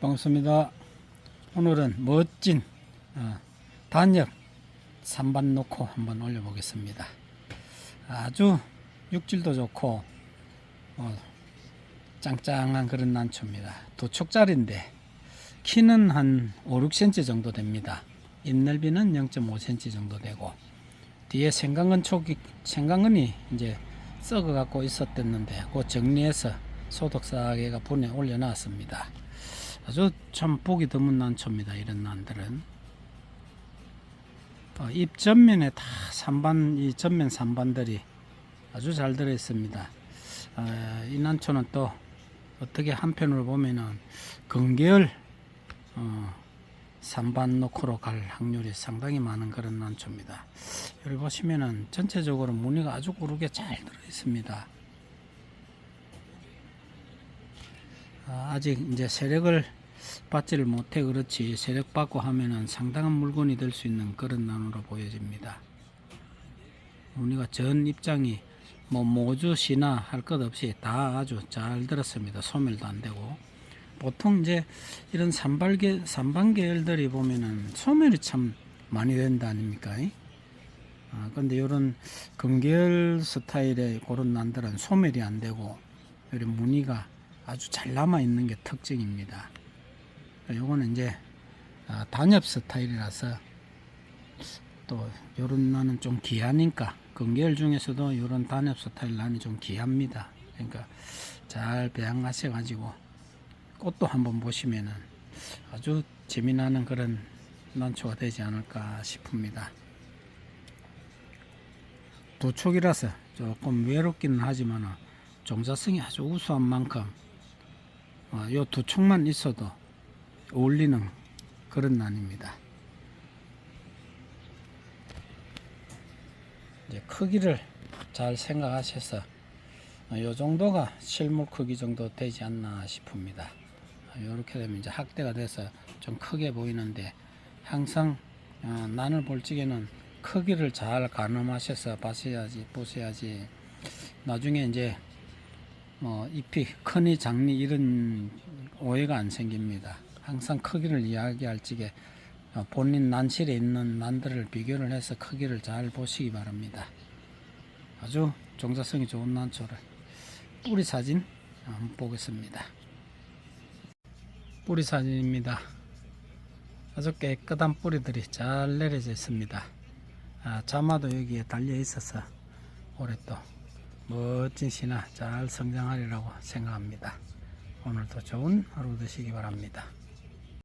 반갑습니다. 오늘은 멋진 어, 단역 산반 놓고 한번 올려보겠습니다. 아주 육질도 좋고 어, 짱짱한 그런 난초입니다. 도축짜리인데 키는 한 5, 6cm 정도 됩니다. 잎넓이는 0.5cm 정도 되고 뒤에 생강근 촉이 생강근이 이제 썩어 갖고 있었댔는데 그 정리해서 소독사계가 분에 올려놨습니다. 아주 참 보기 드문 난초입니다. 이런 난들은 어, 잎 전면에 다 산반 이 전면 산반들이 아주 잘 들어 있습니다. 어, 이 난초는 또 어떻게 한편으로 보면은 근계열 어, 산반 노코로 갈 확률이 상당히 많은 그런 난초입니다. 여기 보시면은 전체적으로 무늬가 아주 고르게 잘 들어 있습니다. 아, 아직 이제 세력을 받지를 못해 그렇지 세력 받고 하면은 상당한 물건이 될 수 있는 그런 나무로 보여집니다. 무늬가 전 입장이 뭐 모주 시나 할 것 없이 다 아주 잘 들었습니다. 소멸도 안 되고 보통 이제 이런 산발계 산반 계열들이 보면은 소멸이 참 많이 된다 아닙니까? 아, 근데 이런 금계열 스타일의 그런 난들은 소멸이 안 되고 이런 무늬가 아주 잘 남아 있는 게 특징입니다. 요거는 이제 아, 단엽 스타일이라서 또 요런 나는 좀 귀하니까 금계열 중에서도 요런 단엽 스타일 난이 좀 귀합니다. 그러니까 잘 배양하셔 가지고 꽃도 한번 보시면은 아주 재미나는 그런 난초가 되지 않을까 싶습니다. 도촉이라서 조금 외롭기는 하지만 종자성이 아주 우수한 만큼 어, 요 도촉만 있어도 어울리는 그런 난입니다. 이제 크기를 잘 생각하셔서 어, 요 정도가 실물 크기 정도 되지 않나 싶습니다. 이렇게 되면 이제 학대가 돼서 좀 크게 보이는데 항상 어, 난을 볼 적에는 크기를 잘 가늠하셔서 봐셔야지 보셔야지 나중에 이제 뭐 잎이 크니 작니 이런 오해가 안 생깁니다. 항상 크기를 이야기할 적에 어, 본인 난실에 있는 난들을 비교를 해서 크기를 잘 보시기 바랍니다. 아주 종자성이 좋은 난초를 뿌리 사진 한번 보겠습니다. 뿌리 사진입니다. 아주 깨끗한 뿌리들이 잘 내려져 있습니다. 아, 자마도 여기에 달려 있어서 올해 또 멋진 신화 잘 성장하리라고 생각합니다. 오늘도 좋은 하루 되시기 바랍니다.